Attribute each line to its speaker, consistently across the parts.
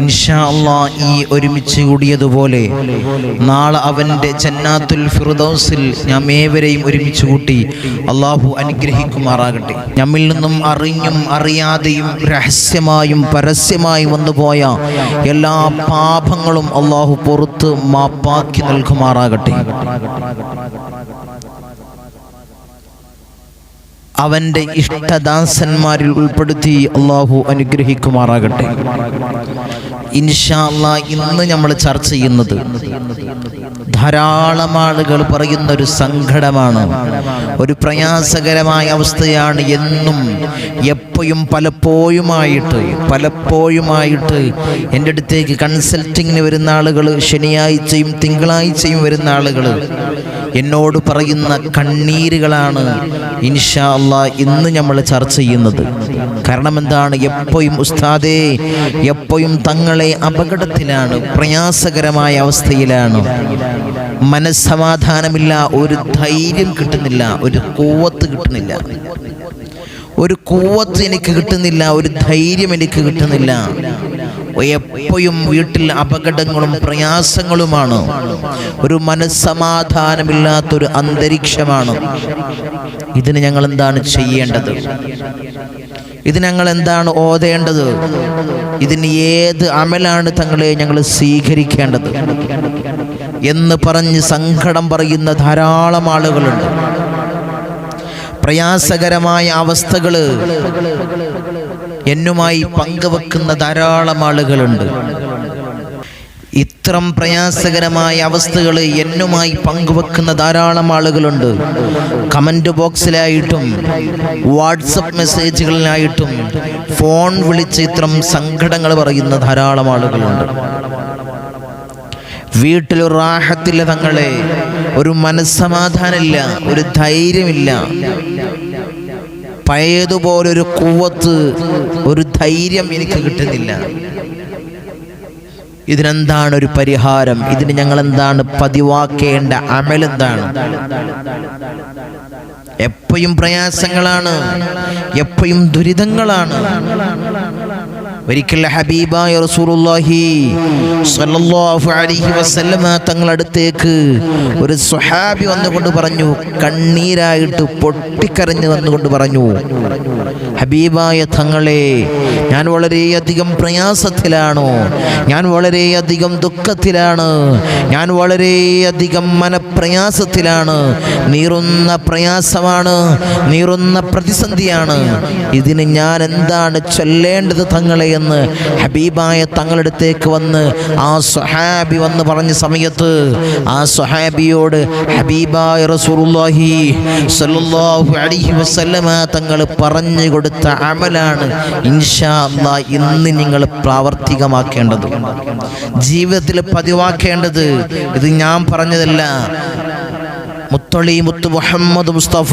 Speaker 1: ഇൻഷാ അള്ളാ ഈ ഒരുമിച്ച് കൂടിയതുപോലെ നാളെ അവന്റെ ജന്നാത്തുൽ ഫിറുദൗസിൽ നാം ഏവരെയും ഒരുമിച്ച് കൂട്ടി അള്ളാഹു അനുഗ്രഹിക്കുമാറാകട്ടെ. നമ്മിൽ നിന്നും അറിഞ്ഞും അറിയാതെയും രഹസ്യമായും പരസ്യമായും വന്നുപോയ എല്ലാ പാപങ്ങളും അള്ളാഹു പുറത്ത് മാപ്പാക്കി നൽകുമാറാകട്ടെ. അവന്റെ ഇഷ്ടദാസന്മാരിൽ ഉൾപ്പെടുത്തി അള്ളാഹു അനുഗ്രഹിക്കുമാറാകട്ടെ. ഇൻഷാ അല്ലാ ഇന്ന് നമ്മൾ ചർച്ച ചെയ്യുന്നത് ധാരാളം ആളുകൾ പറയുന്ന ഒരു സങ്കടമാണ്. ഒരു പ്രയാസകരമായ അവസ്ഥയാണ് എന്നും എപ്പോഴും പലപ്പോഴുമായിട്ട് പലപ്പോഴുമായിട്ട് എന്റെ അടുത്തേക്ക് കൺസൾട്ടിങ്ങിന് വരുന്ന ആളുകൾ ശനിയാഴ്ചയും തിങ്കളാഴ്ചയും വരുന്ന ആളുകൾ എന്നോട് പറയുന്ന കണ്ണീരുകളാണ് ഇൻഷാ അല്ലാ ഇന്ന് നമ്മൾ ചർച്ച ചെയ്യുന്നത്. കാരണം എന്താണ് എപ്പോഴും ഉസ്താദേ എപ്പോഴും തങ്ങളെ അപകടത്തിലാണ് പ്രയാസകരമായ അവസ്ഥയിലാണ്. മനസ്സമാധാനമില്ല ഒരു ധൈര്യം കിട്ടുന്നില്ല ഒരു കൂവത്ത് കിട്ടുന്നില്ല. ഒരു കൂവത്ത് എനിക്ക് കിട്ടുന്നില്ല ഒരു ധൈര്യം എനിക്ക് കിട്ടുന്നില്ല. എപ്പോഴും വീട്ടിൽ അപകടങ്ങളും പ്രയാസങ്ങളുമാണ്. ഒരു മനസ്സമാധാനമില്ലാത്തൊരു അന്തരീക്ഷമാണ്. ഇതിന് ഞങ്ങൾ എന്താണ് ചെയ്യേണ്ടത്? ഇത് ഞങ്ങൾ എന്താണ് ഓതേണ്ടത്? ഇതിന് ഏത് അമലാണ് തങ്ങളെ ഞങ്ങൾ സ്വീകരിക്കേണ്ടത്? എന്ന് പറഞ്ഞ് സങ്കടം പറയുന്ന ധാരാളം ആളുകളുണ്ട്. പ്രയാസകരമായ അവസ്ഥകൾ എന്നുമായി പങ്കുവെക്കുന്ന ധാരാളം ആളുകളുണ്ട്. ഇത്രം പ്രയാസകരമായ അവസ്ഥകൾ എന്നുമായി പങ്കുവെക്കുന്ന ധാരാളം ആളുകളുണ്ട്. കമന്റ് ബോക്സിലായിട്ടും വാട്സപ്പ് മെസ്സേജുകളിലായിട്ടും ഫോൺ വിളിച്ച് ഇത്രം സങ്കടങ്ങൾ പറയുന്ന ധാരാളം ആളുകളുണ്ട്. വീട്ടിൽ റാഹത്തില്ല തങ്ങളെ. ഒരു മനസ്സമാധാനമില്ല ഒരു ധൈര്യമില്ല. പഴയതുപോലൊരു കൂവത്ത് ഒരു ധൈര്യം എനിക്ക് കിട്ടുന്നില്ല. ഇതിനെന്താണ് ഒരു പരിഹാരം? ഇതിന് ഞങ്ങൾ എന്താണ് പതിവാക്കേണ്ട അമൽ എന്താണ്? എപ്പോഴും പ്രയാസങ്ങളാണ് എപ്പോഴും ദുരിതങ്ങളാണ്. ഒരിക്കൽ ഹബീബായ റസൂലുള്ളാഹി സ്വല്ലല്ലാഹു അലൈഹി വസല്ലമ തങ്ങളടുത്തേക്ക് ഒരു സ്വഹാബി വന്നുകൊണ്ട് പറഞ്ഞു കണ്ണീരായിട്ട് പൊട്ടിക്കരഞ്ഞു വന്നുകൊണ്ട് പറഞ്ഞു ഹബീബായ തങ്ങളെ ഞാൻ വളരെയധികം പ്രയാസത്തിലാണ് ഞാൻ വളരെയധികം ദുഃഖത്തിലാണ് ഞാൻ വളരെയധികം മനപ്രയാസത്തിലാണ് നീറുന്ന പ്രയാസമാണ് നീറുന്ന പ്രതിസന്ധിയാണ്. ഇതിന് ഞാൻ എന്താണ് ചൊല്ലേണ്ടത് തങ്ങളെ എന്ന് ഹബീബായ തങ്ങളടുത്തേക്ക് വന്ന് ആ സുഹാബി വന്ന് പറഞ്ഞ സമയത്ത് ആ സുഹാബിയോട് ഹബീബായ റസൂലുള്ളാഹി സല്ലല്ലാഹു അലൈഹി വസല്ലമ തങ്ങൾ പറഞ്ഞു കൊടുത്ത അമലാണ് ഇൻഷാ അല്ലാ ഇന്ന് നിങ്ങൾ പ്രാവർത്തികമാക്കേണ്ടത്. ജീവിതത്തിൽ പതിവാക്കേണ്ടത്. ഇത് ഞാൻ പറഞ്ഞതല്ല. മുത്തളി മുത്ത് മുഹമ്മദ് മുസ്തഫ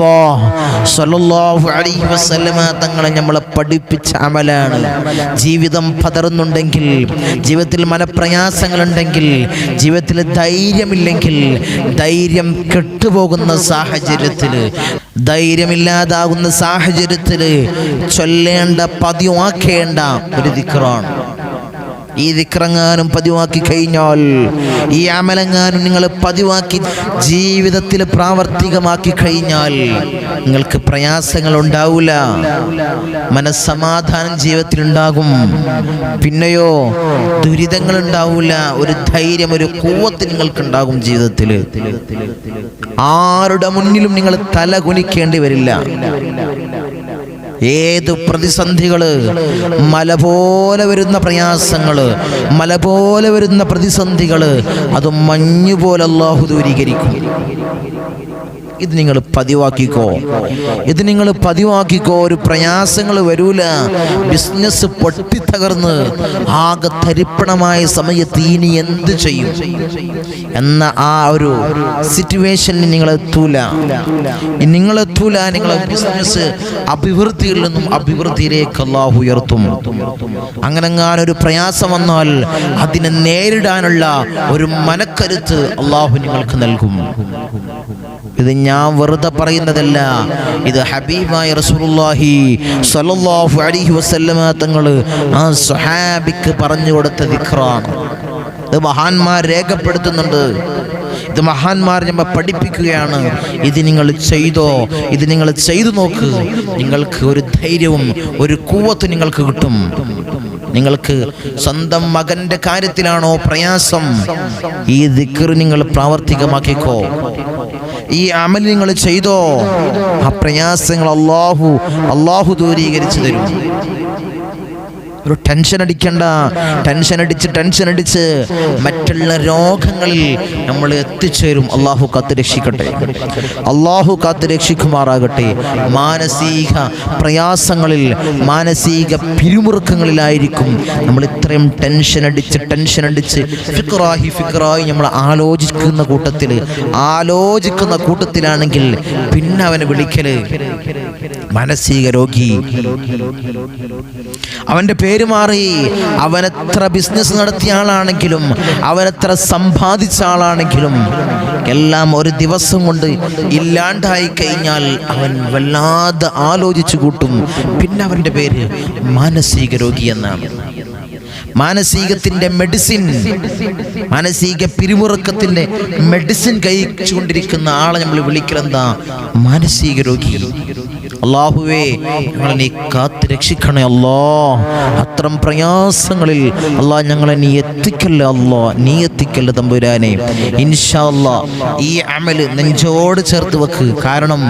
Speaker 1: സല്ലല്ലാഹു അലൈഹി വസല്ലമ തങ്ങളെ നമ്മളെ പഠിപ്പിച്ച അമലാണ്. ജീവിതം പതറുന്നുണ്ടെങ്കിൽ ജീവിതത്തിൽ മനപ്രയാസങ്ങളുണ്ടെങ്കിൽ ജീവിതത്തിൽ ധൈര്യമില്ലെങ്കിൽ ധൈര്യം കെട്ടുപോകുന്ന സാഹചര്യത്തിൽ ധൈര്യമില്ലാതാകുന്ന സാഹചര്യത്തിൽ ചൊല്ലേണ്ട പതിവാക്കേണ്ട ഒരു ദിക്റാണ്. ഈ വിക്രങ്ങാനും പതിവാക്കി കഴിഞ്ഞാൽ ഈ അമലങ്ങാനും നിങ്ങൾ പതിവാക്കി ജീവിതത്തിൽ പ്രാവർത്തികമാക്കി കഴിഞ്ഞാൽ നിങ്ങൾക്ക് പ്രയാസങ്ങൾ ഉണ്ടാവില്ല മനസ്സമാധാനം ജീവിതത്തിൽ ഉണ്ടാകും. പിന്നെയോ ദുരിതങ്ങൾ ഉണ്ടാവില്ല ഒരു ധൈര്യം ഒരു കൂവത്ത് നിങ്ങൾക്ക് ഉണ്ടാകും ജീവിതത്തിൽ. ആരുടെ മുന്നിലും നിങ്ങൾ തല കുനിക്കേണ്ടി വരില്ല. ഏത് പ്രതിസന്ധികൾ മല പോലെ വരുന്ന പ്രയാസങ്ങൾ മല പോലെ വരുന്ന പ്രതിസന്ധികൾ അത് മഞ്ഞുപോലെ അള്ളാഹു ദൂരീകരിക്കും. ഇത് നിങ്ങൾ പതിവാക്കിക്കോ. ഇത് നിങ്ങൾ പതിവാക്കിക്കോ. ഒരു പ്രയാസങ്ങൾ വരൂല. ബിസിനസ് പൊട്ടിത്തകർന്ന് ആകെ തരിപ്പണമായ സമയത്ത് ഇനി എന്ത് ചെയ്യും? എന്ന ആ ഒരു സിറ്റുവേഷനിൽ നിങ്ങൾ എത്തൂല. നിങ്ങൾ ബിസിനസ് അഭിവൃദ്ധിയിൽ നിന്നും അഭിവൃദ്ധിയിലേക്ക് അള്ളാഹു ഉയർത്തും. അങ്ങനെ ഒരു പ്രയാസം വന്നാൽ അതിനെ നേരിടാനുള്ള ഒരു മനക്കരുത്ത് അള്ളാഹു നിങ്ങൾക്ക് നൽകും. ഇത് ഞാൻ വെറുതെ പറയുന്നതല്ല. ഇത് ഹബീബായ റസൂലുള്ളാഹി സ്വല്ലല്ലാഹു അലൈഹി വസല്ലമ തങ്ങൾ ആ സ്വഹാബിക്ക് പറഞ്ഞു കൊടുത്ത ദിക്റാണ്. ഇത് മഹാന്മാർ രേഖപ്പെടുത്തുന്നുണ്ട്. ഇത് മഹാന്മാർ നമ്മെ പഠിപ്പിക്കുകയാണ്. ഇത് നിങ്ങൾ ചെയ്തോ? ഇത് നിങ്ങൾ ചെയ്തു നോക്ക്. നിങ്ങൾക്ക് ഒരു ധൈര്യവും ഒരു കൂവത്ത് നിങ്ങൾക്ക് കിട്ടും. നിങ്ങൾക്ക് സ്വന്തം മകന്റെ കാര്യത്തിലാണോ പ്രയാസം? ഈ ദിക്കർ നിങ്ങൾ പ്രാവർത്തികമാക്കിക്കോ. ഈ അമൽ നിങ്ങൾ ചെയ്തോ? ആ പ്രയാസങ്ങൾ അള്ളാഹു അള്ളാഹു ദൂരീകരിച്ചു തരും. ഒരു ടെൻഷൻ അടിക്കണ്ട. ടെൻഷൻ അടിച്ച് ടെൻഷൻ അടിച്ച്. മറ്റുള്ള രോഗങ്ങളിൽ നമ്മൾ എത്തിച്ചേരും. അള്ളാഹു കാത്ത് രക്ഷിക്കട്ടെ. അള്ളാഹു കാത്ത് രക്ഷിക്കുമാറാകട്ടെ. മാനസിക പ്രയാസങ്ങളിൽ മാനസിക പിരിമുറുക്കങ്ങളിലായിരിക്കും. നമ്മൾ ഇത്രയും ടെൻഷൻ അടിച്ച് ടെൻഷൻ അടിച്ച് ഫിക്റാഹി ഫിക്റായി നമ്മൾ ആലോചിക്കുന്ന കൂട്ടത്തിൽ ആലോചിക്കുന്ന കൂട്ടത്തിലാണെങ്കിൽ പിന്നെ അവനെ വിളിക്കൽ. മാനസിക രോഗി. അവന്റെ പേര് മാറി. അവനെത്ര ബിസിനസ് നടത്തിയ ആളാണെങ്കിലും അവനെത്ര സമ്പാദിച്ച ആളാണെങ്കിലും എല്ലാം ഒരു ദിവസം കൊണ്ട് ഇല്ലാണ്ടായി കഴിഞ്ഞാൽ അവൻ വല്ലാതെ ആലോചിച്ചു കൂട്ടും. പിന്നെ അവന്റെ പേര് മാനസിക രോഗി എന്നാണ്. മാനസികത്തിന്റെ മെഡിസിൻ മാനസിക പിരിമുറുക്കത്തിന്റെ മെഡിസിൻ കഴിച്ചുകൊണ്ടിരിക്കുന്ന ആളെ നമ്മൾ വിളിക്കലെന്താ? മാനസിക രോഗി. അള്ളാഹുവേ ഞങ്ങളെ നീ കാത്ത് രക്ഷിക്കണേ അല്ലോ. അത്തരം പ്രയാസങ്ങളിൽ അല്ലാ ഞങ്ങളെ നീ എത്തിക്കല്ലേ അല്ലോ. നീ എത്തിക്കല്ലേ തമ്പുരാനെ. ഇൻഷാ അല്ലാ ഈ അമൽ നെഞ്ചോട് ചേർത്ത് വെക്ക്. കാരണം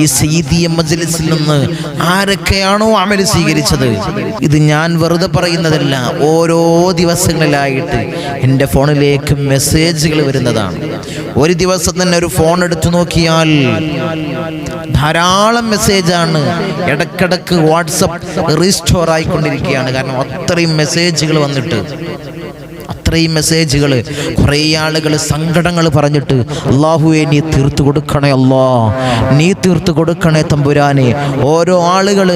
Speaker 1: ഈ സീതിയ മജ്ലിസിൽ നിന്ന് ആരൊക്കെയാണോ അമൽ സ്വീകരിച്ചത്? ഇത് ഞാൻ വെറുതെ പറയുന്നതല്ല. ഓരോ ദിവസങ്ങളിലായിട്ട് എന്റെ ഫോണിലേക്ക് മെസ്സേജുകൾ വരുന്നതാണ്. ഒരു ദിവസം തന്നെ ഒരു ഫോൺ എടുത്തു നോക്കിയാൽ ധാരാളം മെസ്സേജാണ് ഇടക്കിടക്ക് വാട്സപ്പ് റീസ്റ്റോർ ആയിക്കൊണ്ടിരിക്കുകയാണ്. കാരണം അത്രയും മെസ്സേജുകൾ വന്നിട്ട് അത്രയും മെസ്സേജുകൾ കുറേ ആളുകൾ സങ്കടങ്ങൾ പറഞ്ഞിട്ട് അള്ളാഹുവെ നീ തീർത്തു കൊടുക്കണേ അല്ലോ നീ തീർത്തു കൊടുക്കണേ തമ്പുരാനെ. ഓരോ ആളുകൾ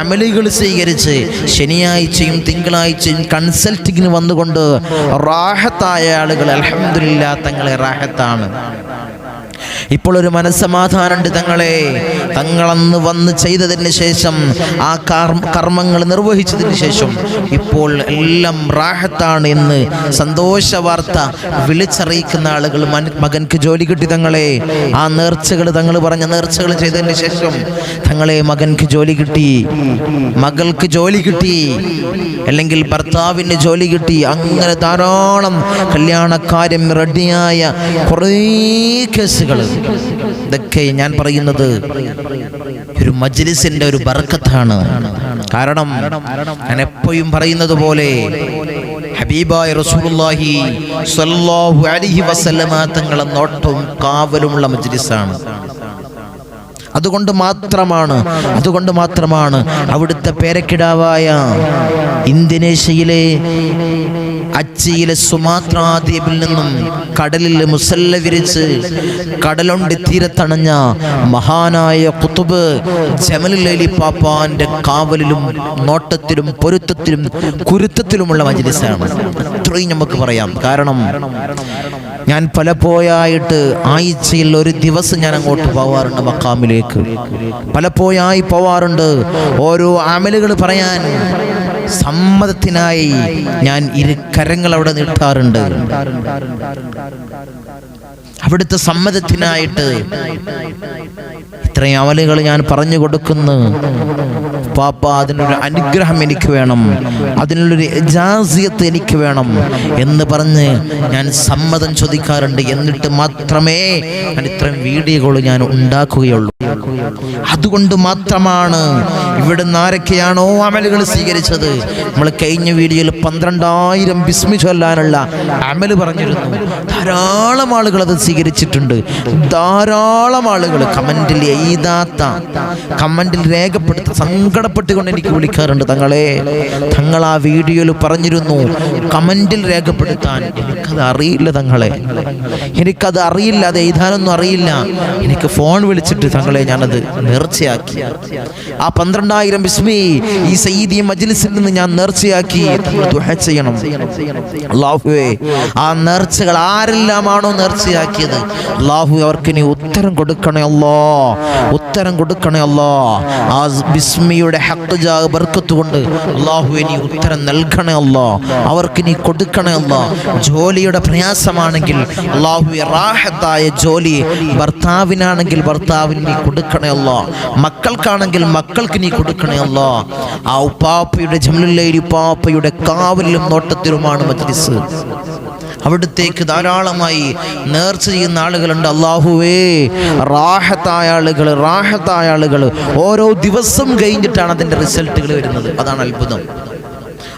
Speaker 1: അമലികൾ സ്വീകരിച്ച് ശനിയാഴ്ചയും തിങ്കളാഴ്ചയും കൺസൾട്ടിങ്ങിന് വന്നുകൊണ്ട് റാഹത്തായ ആളുകൾ അലഹമില്ല തങ്ങളെ റാഹത്താണ്. ഇപ്പോൾ ഒരു മനസ്സമാധാനമുണ്ട് തങ്ങളെ. തങ്ങളന്ന് വന്ന് ചെയ്തതിന് ശേഷം ആ കർമ്മങ്ങൾ നിർവഹിച്ചതിന് ശേഷം ഇപ്പോൾ എല്ലാം റാഹത്താണ് എന്ന് സന്തോഷ വാർത്ത വിളിച്ചറിയിക്കുന്ന ആളുകൾ മകൻക്ക് ജോലി കിട്ടി തങ്ങളെ. ആ നേർച്ചകൾ തങ്ങൾ പറഞ്ഞ നേർച്ചകൾ ചെയ്തതിന് ശേഷം തങ്ങളെ മകൻക്ക് ജോലി കിട്ടി. മകൾക്ക് ജോലി കിട്ടി. അല്ലെങ്കിൽ ഭർത്താവിന് ജോലി കിട്ടി. അങ്ങനെ ധാരാളം കല്യാണക്കാര്യം റെഡിയായ കുറേ കേസുകൾ. ഇതൊക്കെ ഞാൻ പറയുന്നത് ഒരു മജ്ലിസിന്റെ ഒരു ബർക്കത്താണ് കാരണം ഞാൻ എപ്പോഴും പറയുന്നത് പോലെ ഹബീബായ റസൂലുള്ളാഹി അലൈഹി വസല്ലമ നോട്ടവും കാവലുമുള്ള മജ്ലിസാണ്. അതുകൊണ്ട് മാത്രമാണ് അതുകൊണ്ട് മാത്രമാണ് അവിടുത്തെ പേരക്കിടാവായ ഇന്തോനേഷ്യയിലെ അച്ചിയിലെ സുമാത്ര ദ്വീപിൽ നിന്നും കടലിൽ മുസല്ല വിരിച്ച് കടലുണ്ട് തീരത്തണഞ്ഞ മഹാനായ കുത്തുബ് ജമലി പാപ്പാന്റെ കാവലിലും നോട്ടത്തിലും പൊരുത്തത്തിലും കുരുത്തത്തിലുമുള്ള മജിലിസാണ്. അത്രയും നമുക്ക് പറയാം. കാരണം ഞാൻ പലപ്പോയായിട്ട് ആഴ്ചയിൽ ഒരു ദിവസം ഞാൻ അങ്ങോട്ട് പോവാറുണ്ട് മക്കാമിലേക്ക്. പലപ്പോയായി പോവാറുണ്ട്. ഓരോ അമലുകൾ പറയാൻ സമ്മതത്തിനായി ഞാൻ ഇരു കരങ്ങൾ അവിടെ നീട്ടാറുണ്ട്. അവിടുത്തെ സമ്മതത്തിനായിട്ട് ഇത്രയും അമലുകൾ ഞാൻ പറഞ്ഞു കൊടുക്കുന്നു. ഉപ്പാപ്പ അതിനൊരു അനുഗ്രഹം എനിക്ക് വേണം. അതിനുള്ളൊരു ജാസിയത്ത് എനിക്ക് വേണം എന്ന് പറഞ്ഞ് ഞാൻ സമ്മതം ചോദിക്കാറുണ്ട്. എന്നിട്ട് മാത്രമേ ഞാൻ ഇത്രയും വീഡിയോകൾ ഞാൻ ഉണ്ടാക്കുകയുള്ളൂ. അതുകൊണ്ട് മാത്രമാണ് ഇവിടുന്ന് ആരൊക്കെയാണോ അമലുകൾ സ്വീകരിച്ചത്. നമ്മൾ കഴിഞ്ഞ വീഡിയോയിൽ പന്ത്രണ്ടായിരം ബിസ്മി ചൊല്ലാനുള്ള അമൽ പറഞ്ഞിരുന്നു. ധാരാളം ആളുകൾ അത് സ്വീകരിച്ചിട്ടുണ്ട്. ധാരാളം ആളുകൾ കമന്റിൽ എഴുതാത്ത കമന്റിൽ രേഖപ്പെടുത്ത സങ്കടപ്പെട്ടുകൊണ്ട് എനിക്ക് വിളിക്കാറുണ്ട്. തങ്ങളെ തങ്ങൾ ആ വീഡിയോയിൽ പറഞ്ഞിരുന്നു. കമന്റിൽ രേഖപ്പെടുത്താൻ. എനിക്കത് അറിയില്ല തങ്ങളെ. എനിക്കത് അറിയില്ല അത് എഴുതാനൊന്നും അറിയില്ല. എനിക്ക് ഫോൺ വിളിച്ചിട്ട് തങ്ങളെ ഞാനത് നേർച്ചയാക്കി. ആ പന്ത്രണ്ടായിരം ബിസ്മി ഈ സയ്യിദി മജ്ലിസിൽ നിന്ന് ഞാൻ നേർച്ചയാക്കി. ചെയ്യണം. അള്ളാഹുവേ ആ നേർച്ചകൾ ആരെല്ലാമാണോ നേർച്ചയാക്കിയത്? അള്ളാഹു അവർക്ക് ഉത്തരം കൊടുക്കണേ അല്ലോ. ഉത്തരം കൊടുക്കണേ അല്ലോ. ആ ബിസ്മിയുടെ ഹക്ക് ജാ ബർക്കത്ത് കൊണ്ട് അള്ളാഹു ഇനി ഉത്തരം നൽകണേ അവർക്ക് ഇനി കൊടുക്കണേ ജോലിയുടെ പ്രയാസമാണെങ്കിൽ അള്ളാഹു റാഹത്തായ ജോലി ഭർത്താവിനാണെങ്കിൽ ഭർത്താവിന് നീ കൊടുക്കണേ മക്കൾക്കാണെങ്കിൽ മക്കൾക്ക് നീ കൊടുക്കണേ ആ ഉപ്പാപ്പയുടെ ജമലുല്ലൈരി ഉപ്പാപ്പയുടെ കാവലിലും നോട്ടത്തിലുമാണ് മജ്ലിസ്. അവിടത്തേക്ക് ധാരാളമായി നേർച്ച ചെയ്യുന്ന ആളുകളുണ്ട്. അള്ളാഹുവേ റാഹത്തായ ആളുകൾ റാഹത്തായ ആളുകൾ ഓരോ ദിവസം കഴിഞ്ഞിട്ടാണ് അതിന്റെ റിസൾട്ടുകൾ വരുന്നത്. അതാണ് അത്ഭുതം.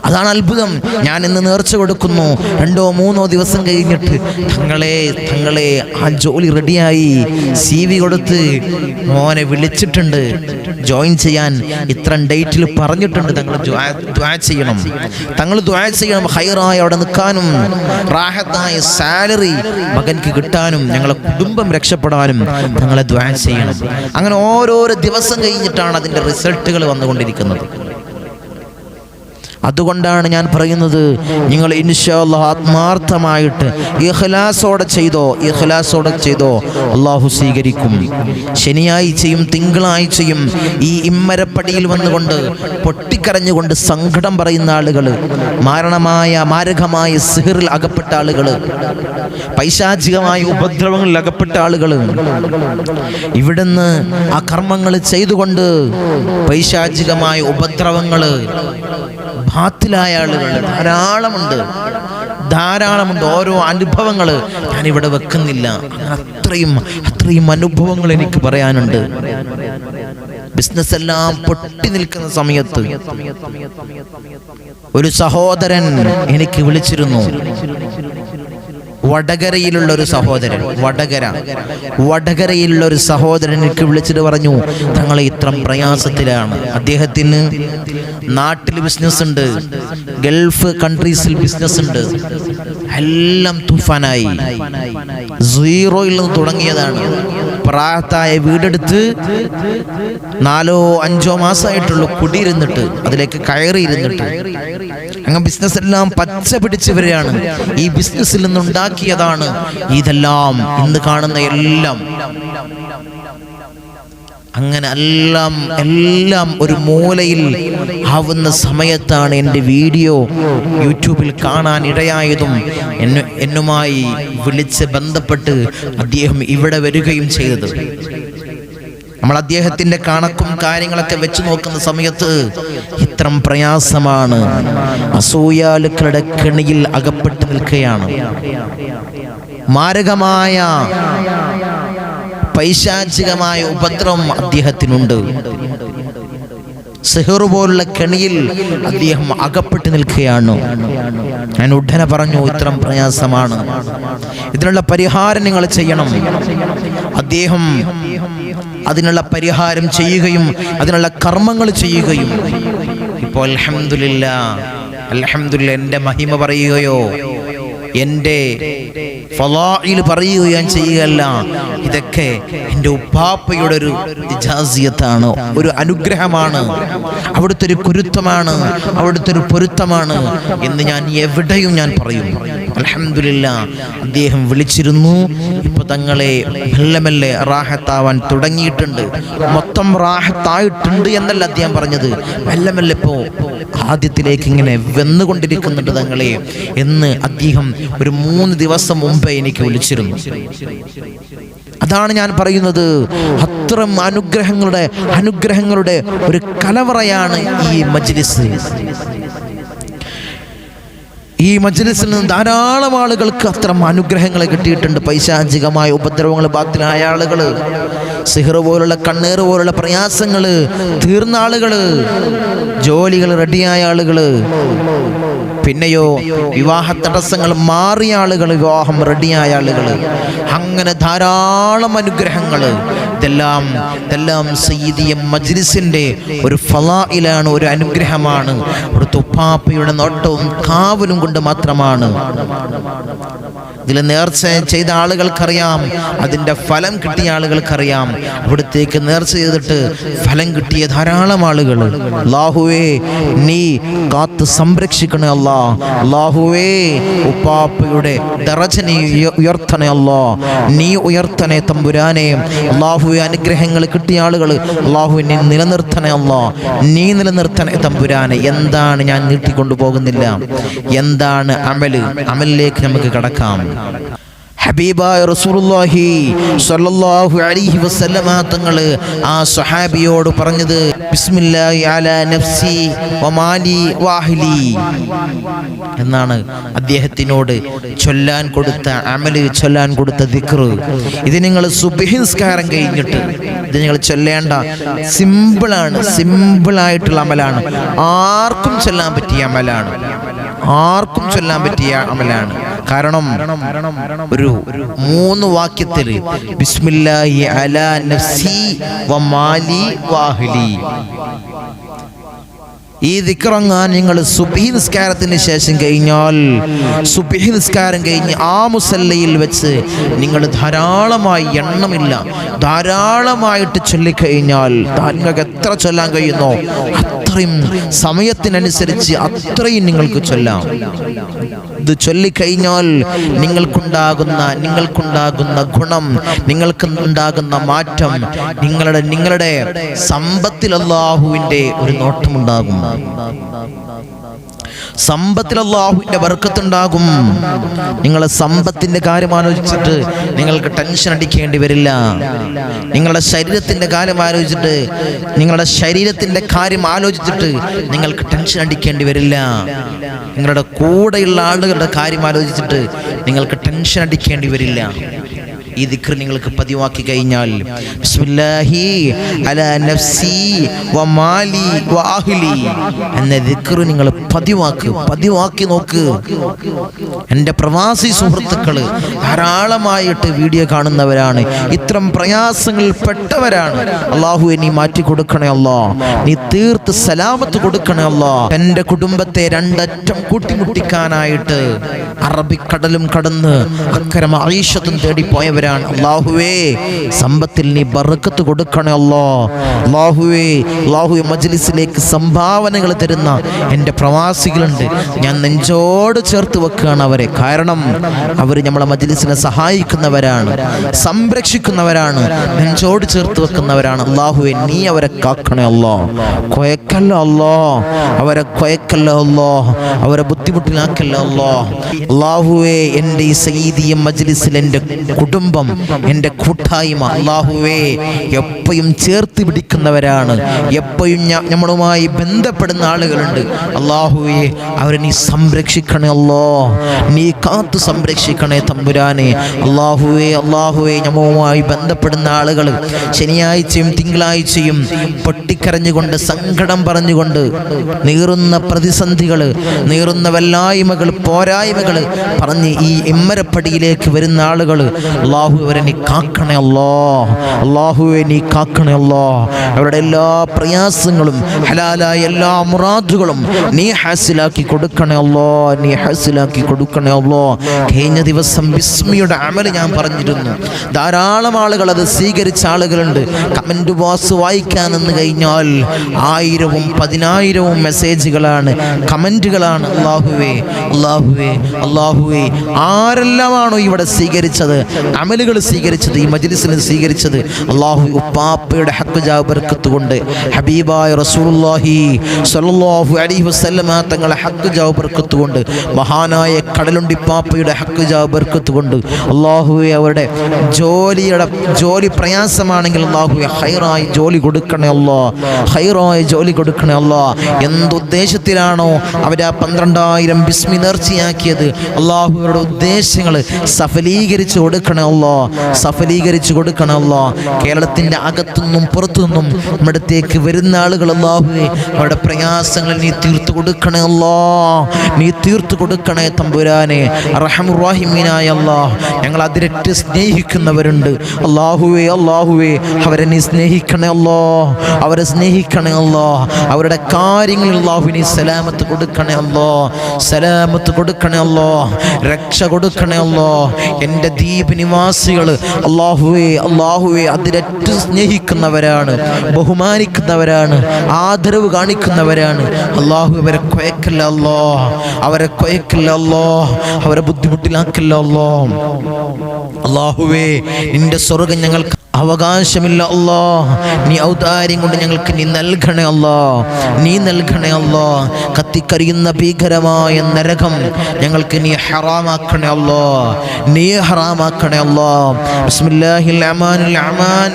Speaker 1: അതാണ് അത്ഭുതം. ഞാൻ ഇന്ന് നേർച്ച കൊടുക്കുന്നു. രണ്ടോ മൂന്നോ ദിവസം കഴിഞ്ഞിട്ട് തങ്ങളെ തങ്ങളെ ആ ജോലി റെഡിയായി സി വി കൊടുത്ത് മോനെ വിളിച്ചിട്ടുണ്ട്. ജോയിൻ ചെയ്യാൻ ഇത്ര ഡേറ്റിൽ പറഞ്ഞിട്ടുണ്ട്. തങ്ങൾ ചെയ്യണം. തങ്ങൾ ദ്വാ ചെയ്യണം. ഹൈറായി അവിടെ നിൽക്കാനും റാഹത്തായ സാലറി മകൻക്ക് കിട്ടാനും ഞങ്ങളെ കുടുംബം രക്ഷപ്പെടാനും തങ്ങളെ ദ്വാ ചെയ്യണം. അങ്ങനെ ഓരോരോ ദിവസം കഴിഞ്ഞിട്ടാണ് അതിന്റെ റിസൾട്ടുകൾ വന്നുകൊണ്ടിരിക്കുന്നത്. അതുകൊണ്ടാണ് ഞാൻ പറയുന്നത് നിങ്ങൾ ഇൻഷാല്ല ആത്മാർത്ഥമായിട്ട് ഇഖ്ലാസോടെ ചെയ്തോ ഇഖ്ലാസോടെ ചെയ്തോ അള്ളാഹു സ്വീകരിക്കും. ശനിയാഴ്ചയും തിങ്കളാഴ്ചയും ഈ ഇമ്മരപ്പടിയിൽ വന്നുകൊണ്ട് പൊട്ടിക്കരഞ്ഞുകൊണ്ട് സങ്കടം പറയുന്ന ആളുകൾ മാരണമായ മാരകമായ സിഹിറിൽ അകപ്പെട്ട ആളുകൾ പൈശാചികമായ ഉപദ്രവങ്ങളിൽ അകപ്പെട്ട ആളുകൾ ഇവിടുന്ന് ആ കർമ്മങ്ങൾ ചെയ്തുകൊണ്ട് പൈശാചികമായ ഉപദ്രവങ്ങൾ ബാത്തിലായ ആളുകൾ ധാരാളമുണ്ട്. ധാരാളമുണ്ട്. ഓരോ അനുഭവങ്ങൾ ഇവിടെ വെക്കുന്നില്ല. അത്രയും അത്രയും അനുഭവങ്ങൾ എനിക്ക് പറയാനുണ്ട്. ബിസിനസ് എല്ലാം പൊട്ടി നിൽക്കുന്ന സമയത്ത് ഒരു സഹോദരൻ എനിക്ക് വിളിച്ചിരുന്നു. വടകരയിലുള്ള ഒരു സഹോദരൻ. വടകര. വടകരയിലുള്ള ഒരു സഹോദരൻ എനിക്ക് വിളിച്ചിട്ട് പറഞ്ഞു തങ്ങളെ ഇത്ര പ്രയാസത്തിലാണ്. അദ്ദേഹത്തിന് നാട്ടിൽ ബിസിനസ് ഉണ്ട്. ഗൾഫ് കൺട്രീസിൽ ബിസിനസ് ഉണ്ട്. എല്ലാം തുഫാനായി. സീറോയിൽ നിന്ന് തുടങ്ങിയതാണ്. പ്രായത്തായ വീടെടുത്ത് നാലോ അഞ്ചോ മാസമായിട്ടുള്ളൂ കുടിയിരുന്നിട്ട് അതിലേക്ക് കയറിയിരുന്നിട്ട്. അങ്ങ് ബിസിനസ് എല്ലാം പച്ച പിടിച്ചവരെയാണ് ഈ ബിസിനസ്സിൽ നിന്നുണ്ടാക്കിയതാണ്. ഇതെല്ലാം ഇന്ന് കാണുന്ന എല്ലാം. അങ്ങനെ എല്ലാം എല്ലാം ഒരു മൂലയിൽ ആവുന്ന സമയത്താണ് എന്റെ വീഡിയോ യൂട്യൂബിൽ കാണാൻ ഇടയായതും എന്നു എന്നുമായി വിളിച്ച് ബന്ധപ്പെട്ട് അദ്ദേഹം ഇവിടെ വരികയും ചെയ്തത്. നമ്മൾ അദ്ദേഹത്തിന്റെ കണക്കും കാര്യങ്ങളൊക്കെ വെച്ച് നോക്കുന്ന സമയത്ത് ഇത്രം പ്രയാസമാണ്. അസൂയാലുക്കളുടെ കെണിയിൽ അകപ്പെട്ട് നിൽക്കുകയാണ്. മാരകമായ പൈശാചികമായ ഉപദ്രവം അദ്ദേഹത്തിനുണ്ട്. സെഹറു പോലുള്ള കെണിയിൽ അദ്ദേഹം അകപ്പെട്ട് നിൽക്കുകയാണ്. ഞാൻ ഉടനെ പറഞ്ഞു ഇത്തരം പ്രയാസമാണ്. ഇതിനുള്ള പരിഹാരം നിങ്ങൾ ചെയ്യണം. അദ്ദേഹം അതിനുള്ള പരിഹാരം ചെയ്യുകയും അതിനുള്ള കർമ്മങ്ങൾ ചെയ്യുകയും. ഇപ്പോൾ അൽഹംദുലില്ല അൽഹംദുലില്ല എന്റെ മഹിമ പറയുകയോ എന്റെ ഫലായിൽ പറയുകയോ ഞാൻ ചെയ്യുകയല്ല. ഇതൊക്കെ എന്റെ ഉപ്പാപ്പയുടെ ഒരു ജാസിയത്താണ് ഒരു അനുഗ്രഹമാണ്. അവിടുത്തെ ഒരു കുരുത്തമാണ് അവിടുത്തെ ഒരു പൊരുത്തമാണ് എന്ന് ഞാൻ എവിടെയും ഞാൻ പറയും അലഹമില്ല അദ്ദേഹം വിളിച്ചിരുന്നു. ഇപ്പൊ തങ്ങളെ മെല്ലെ മെല്ലെ റാഹത്താവാൻ തുടങ്ങിയിട്ടുണ്ട്. മൊത്തം റാഹത്തായിട്ടുണ്ട് എന്നല്ല അദ്ദേഹം പറഞ്ഞത്. മെല്ലെ മെല്ലെ ഇപ്പോ ആദ്യത്തിലേക്ക് ഇങ്ങനെ വെന്നുകൊണ്ടിരിക്കുന്നുണ്ട് തങ്ങളെ എന്ന് അദ്ദേഹം ഒരു മൂന്ന് ദിവസം മുമ്പേ എനിക്ക് വിളിച്ചിരുന്നു. അതാണ് ഞാൻ പറയുന്നത്. അത്തരം അനുഗ്രഹങ്ങളുടെ അനുഗ്രഹങ്ങളുടെ ഒരു കലവറയാണ് ഈ മജ്ലിസ്. ഈ മജ്ലിസിൽ നിന്ന് ധാരാളം ആളുകൾക്ക് അത്തരം അനുഗ്രഹങ്ങൾ കിട്ടിയിട്ടുണ്ട്. പൈശാചികമായ ഉപദ്രവങ്ങൾ ബാത്തിലായ ആളുകൾ സിഹർ പോലുള്ള കണ്ണീർ പോലുള്ള പ്രയാസങ്ങൾ തീർന്ന ആളുകൾ ജോലികൾ റെഡിയായ ആളുകൾ പിന്നെയോ വിവാഹ തടസ്സങ്ങൾ മാറിയ ആളുകൾ വിവാഹം റെഡിയായ ആളുകൾ അങ്ങനെ ധാരാളം അനുഗ്രഹങ്ങൾ ഇതെല്ലാം ഇതെല്ലാം സയ്യിദിയ മജ്ലിസിന്റെ ഒരു ഫലായിലാണ് ഒരു അനുഗ്രഹമാണ്. ഒരു തുപ്പാപ്പയുടെ നോട്ടവും കാവലും കൊണ്ട് മാത്രമാണ്. ഇതിൽ നേർച്ച ചെയ്ത ആളുകൾക്കറിയാം. അതിന്റെ ഫലം കിട്ടിയ ആളുകൾക്കറിയാം. അവിടത്തേക്ക് നേർച്ച ചെയ്തിട്ട് ഫലം കിട്ടിയ ധാരാളം ആളുകൾ. ലാഹുവേ നീ കാത്ത് സംരക്ഷിക്കണേ അല്ലാ. ലാഹുവേ ഉപ്പാപ്പയുടെ ദറജ നീ ഉയ- ഉയർത്തണേ അല്ലാ. നീ ഉയർത്തണേ തമ്പുരാനെ. അള്ളാഹുവെ അനുഗ്രഹങ്ങൾ കിട്ടിയ ആളുകൾ അള്ളാഹു നീ നിലനിർത്തണേ അല്ലാ. നീ നിലനിർത്തണേ തമ്പുരാനെ. എന്താണ് ഞാൻ നീട്ടിക്കൊണ്ടു പോകുന്നില്ല എന്താണ് അമൽ? അമലിലേക്ക് നമുക്ക് കടക്കാം. ഹബീബായ റസൂലുള്ളാഹി സ്വല്ലല്ലാഹു അലൈഹി വസല്ലമ തങ്ങൾ ആ സ്വഹാബിയോട് പറഞ്ഞത് ബിസ്മില്ലാഹി അലാ നഫ്സി വമാലി വാഹ്ലി. എന്നാണ് അദ്ദേഹത്തിനോട് ചൊല്ലാൻ കൊടുത്ത അമൽ ചൊല്ലാൻ കൊടുത്ത ദിക്ർ ഇത് നിങ്ങൾ സുബഹിസ്കാരം കഴിഞ്ഞിട്ട് ഇത് നിങ്ങൾ ചൊല്ലേണ്ട സിമ്പിളാണ് സിമ്പിളായിട്ടുള്ള അമലാണ്. ആർക്കും ചൊല്ലാൻ പറ്റിയ അമലാണ്. ആർക്കും ചൊല്ലാൻ പറ്റിയ അമലാണ്. കാരണം ഒരു മൂന്ന് വാക്യത്തിൽ ബിസ്മില്ലാഹി അലാ നഫ്സി വമാലി വാഹ്ലി ഈ ദിക്റങ്ങാൻ നിങ്ങൾ സുബഹി നിസ്കാരത്തിന് ശേഷം കഴിഞ്ഞാൽ സുബഹി നിസ്കാരം കഴിഞ്ഞ് ആ മുസല്ലയിൽ വെച്ച് നിങ്ങൾ ധാരാളമായി എണ്ണമില്ല ധാരാളമായിട്ട് ചൊല്ലിക്കഴിഞ്ഞാൽ നിങ്ങൾക്ക് എത്ര ചൊല്ലാൻ കഴിയുന്നോ അത്രയും സമയത്തിനനുസരിച്ച് അത്രയും നിങ്ങൾക്ക് ചൊല്ലാം. ഇത് ചൊല്ലിക്കഴിഞ്ഞാൽ നിങ്ങൾക്കുണ്ടാകുന്ന നിങ്ങൾക്കുണ്ടാകുന്ന ഗുണം നിങ്ങൾക്ക് ഉണ്ടാകുന്ന മാറ്റം നിങ്ങളുടെ നിങ്ങളുടെ സമ്പത്തിൽ അള്ളാഹുവിന്റെ ഒരു നോട്ടമുണ്ടാകും. സമ്പത്തിൽ അള്ളാഹുവിന്റെ വർക്കത്തുണ്ടാകും നിങ്ങളെ സമ്പത്തിന്റെ കാര്യം ആലോചിച്ചിട്ട് നിങ്ങൾക്ക് ടെൻഷൻ അടിക്കേണ്ടി വരില്ല. നിങ്ങളുടെ ശരീരത്തിന്റെ കാര്യം ആലോചിച്ചിട്ട് നിങ്ങളുടെ ശരീരത്തിന്റെ കാര്യം ആലോചിച്ചിട്ട് നിങ്ങൾക്ക് ടെൻഷൻ അടിക്കേണ്ടി വരില്ല. നിങ്ങളുടെ കൂടെയുള്ള ആളുകളുടെ കാര്യം ആലോചിച്ചിട്ട് നിങ്ങൾക്ക് ടെൻഷൻ അടിക്കേണ്ടി വരില്ല. ഈ ദിക്ർ നിങ്ങൾക്ക് പതിവാക്കി കഴിഞ്ഞാൽ. ബിസ്മില്ലാഹി അലാ നഫ്സി എന്ന ദിക്ർ നിങ്ങൾ പതിവാക്ക് പതിവാക്കി നോക്ക്. എന്റെ പ്രവാസി സുഹൃത്തുക്കൾ ധാരാളമായിട്ട് വീഡിയോ കാണുന്നവരാണ്. ഇത്തരം പ്രയാസങ്ങളിൽ പെട്ടവരാണ്. അള്ളാഹു നീ മാറ്റി കൊടുക്കണേ അല്ലോ നീ തീർത്ത് സലാമത്ത് കൊടുക്കണേ അല്ലോ എന്റെ കുടുംബത്തെ രണ്ടറ്റം കൂട്ടിമുട്ടിക്കാനായിട്ട് അറബിക്കടലും കടന്ന് അക്കരം ആയിഷത്തും തേടി പോയവരാണ് അള്ളാഹുവേ സമ്പത്തിൽ നീ ബർക്കത്ത് കൊടുക്കണേ അല്ലോ. അള്ളാഹുവേ അള്ളാഹുവെ മജ്ലിസിലേക്ക് സംഭാവനകൾ തരുന്ന എന്റെ പ്രവാസികളുണ്ട്. ഞാൻ നെഞ്ചോട് ചേർത്ത് വെക്കുകയാണ് അവരെ. കാരണം അവർ നമ്മളെ മജ്ലിസിനെ സഹായിക്കുന്നവരാണ് സംരക്ഷിക്കുന്നവരാണ് നെഞ്ചോട് ചേർത്ത് വെക്കുന്നവരാണ്. അള്ളാഹുവെ നീ അവരെ കാക്കണേ അല്ലോ. കൊയക്കല്ലോ അല്ലോ. അവരെ കൊയക്കല്ലോ അല്ലോ. അവരെ ബുദ്ധിമുട്ടിലാക്കല്ലോ അല്ലോ. അള്ളാഹുവേ എന്റെ ഈ സയ്യിദിയ മജ്ലിസിൽ എന്റെ കുടുംബം എന്റെ കൂട്ടായ്മ അള്ളാഹുവേ എപ്പോഴും ചേർത്ത് പിടിക്കുന്നവരാണ്. എപ്പോഴും നമ്മളുമായി ബന്ധപ്പെടുന്ന ആളുകളുണ്ട്. അള്ളാഹുവേ അവരെ നീ സംരക്ഷിക്കണേ അല്ലോ നീ കാത്തു സംരക്ഷിക്കണേ തമ്പുരാനെ. അള്ളാഹുവേ അള്ളാഹുവേ നമ്മളുമായി ബന്ധപ്പെടുന്ന ആളുകൾ ശനിയാഴ്ചയും തിങ്കളാഴ്ചയും പൊട്ടിക്കരഞ്ഞുകൊണ്ട് സങ്കടം പറഞ്ഞുകൊണ്ട് നീറുന്ന പ്രതിസന്ധികൾ നീറുന്ന വല്ലായ്മകൾ പോരായ്മകൾ പറഞ്ഞ് ഈ ഇമ്മരപ്പടിയിലേക്ക് വരുന്ന ആളുകൾ അള്ളാഹു അവരെ നീ കാക്കണേ അല്ലോ അള്ളാഹുവെ നീ കാക്കണേ അല്ലോ അവരുടെ എല്ലാ പ്രയാസങ്ങളും ഹലാലായ എല്ലാ മുറാദുകളും നീ ഹാസിലാക്കി കൊടുക്കണേ അല്ലോ നീ ഹാസിലാക്കി കൊടുക്കണേ അല്ലോ കഴിഞ്ഞ ദിവസം വിസ്മിയുടെ അമൽ ഞാൻ പറഞ്ഞിരുന്നു. ധാരാളം ആളുകൾ അത് സ്വീകരിച്ച ആളുകളുണ്ട്. കമന്റ് ബോക്സ് വായിക്കാൻ നിന്ന് കഴിഞ്ഞാൽ ആയിരവും പതിനായിരവും മെസ്സേജുകളാണ്. കമന്റുകളാണ് അള്ളാഹുവേ അള്ളാഹുവേ അള്ളാഹുവേ. ആരെല്ലാമാണോ ഇവിടെ സ്വീകരിച്ചത്? അമലുകൾ സ്വീകരിച്ചത് ഈ മജ്ലിസിന് സ്വീകരിച്ചത് അള്ളാഹു ഉപ്പാപ്പയുടെ ഹക്ക് ജാബർക്കത്ത് കൊണ്ട് ഹബീബായ റസൂലുള്ളാഹി സ്വല്ലല്ലാഹു അലൈഹി വസല്ലമ തങ്ങളെ ഹക്ക് ജാബർക്കത്ത് കൊണ്ട് മഹാനായ കടലുണ്ടിപ്പാപ്പയുടെ ഹക്ക് ജാബർക്കത്ത് കൊണ്ട് അള്ളാഹുവെ അവരുടെ ജോലിയുടെ ജോലി പ്രയാസമാണെങ്കിൽ അള്ളാഹുവെ ഹൈറായി ജോലി കൊടുക്കണേ അല്ലോ ഹൈറായി ജോലി കൊടുക്കണേ അല്ലോ എന്തുദ്ദേശത്തിലാണോ അവർ ആ പന്ത്രണ്ടായിരം ബിസ്മി നേർച്ചയാക്കിയത്? അള്ളാഹുവരുടെ ഉദ്ദേശങ്ങൾ സഫലീകരിച്ച് കൊടുക്കണേ അല്ലോ സഫലീകരിച്ച് കേരളത്തിന്റെ അകത്തു കേരളത്തിന്റെ അകത്തുനിന്നും പുറത്തുനിന്നും ഇവിടത്തേക്ക് വരുന്ന ആളുകൾ അല്ലാഹുവേ അവരുടെ പ്രയാസങ്ങൾ നീ തീർത്തു കൊടുക്കണേ അല്ലോ നീ തീർത്തു കൊടുക്കണേ തമ്പുരാനെ. റഹമുറാഹിമീനായ അല്ലാഹ് ഞങ്ങൾ അതിരറ്റ് സ്നേഹിക്കുന്നവരുണ്ട്. അള്ളാഹുവേ അള്ളാഹുവേ അവരെ നീ സ്നേഹിക്കണേ അല്ലോ അവരെ സ്നേഹിക്കണേ അല്ലോ അവരുടെ കാര്യങ്ങളിൽ അള്ളാഹുവിനെ സലാമത്ത് കൊടുക്കണേ അല്ലോ സലാമത്ത് കൊടുക്കണേ അല്ലോ രക്ഷ കൊടുക്കണേ അല്ലോ എന്റെ ദ്വീപ് നിവാസികൾ അള്ളാഹുവേ അള്ളാഹുവേ അതിരറ്റ് സ്നേഹിക്കുന്നവരാണ് ബഹുമാനിക്കുന്നവരാണ് ആദരവ് കാണിക്കുന്നവരാണ്. അള്ളാഹു അവരെ കൊയക്കല്ല അല്ലോ അവരെ കൊയക്കല്ല അല്ലോ അവരെ ബുദ്ധിമുട്ടിലാക്കല്ല അല്ലോ അള്ളാഹുവേ നിന്റെ സ്വർഗം ഞങ്ങൾക്ക് അവകാശമില്ല അല്ലോ നീ ഔദാര്യം കൊണ്ട് ഞങ്ങൾക്ക് നീ നൽകണേ അല്ലോ നീ നൽകണേ അല്ലോ കത്തിക്കരിയുന്ന ഭീകരമായ നരകം ഞങ്ങൾക്ക് നീ ഹറാമാക്കണേ അല്ലോ നീ ഹറാമാക്കണേ അല്ലോ ബിസ്മില്ലാഹിൽ അമാനുൽ അമാൻ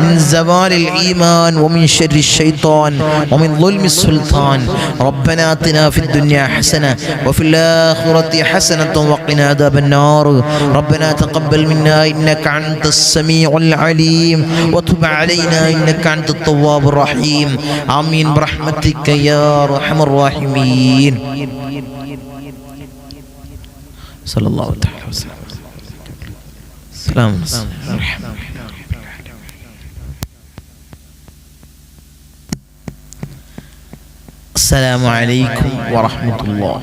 Speaker 1: മിൻ സവാലിൽ ഈമാൻ വമിൻ ശർരി الشيطان ومن ظلم السلطان ربنا آتنا في الدنيا حسنة وفي الآخرة حسنة وقنا عذاب النار ربنا تقبل منا إنك أنت السميع العليم وتب علينا إنك أنت التواب الرحيم. آمين برحمتك يا أرحم الراحمين. صلى الله تعالى وسلم. سلام. السلام عليكم ورحمة الله.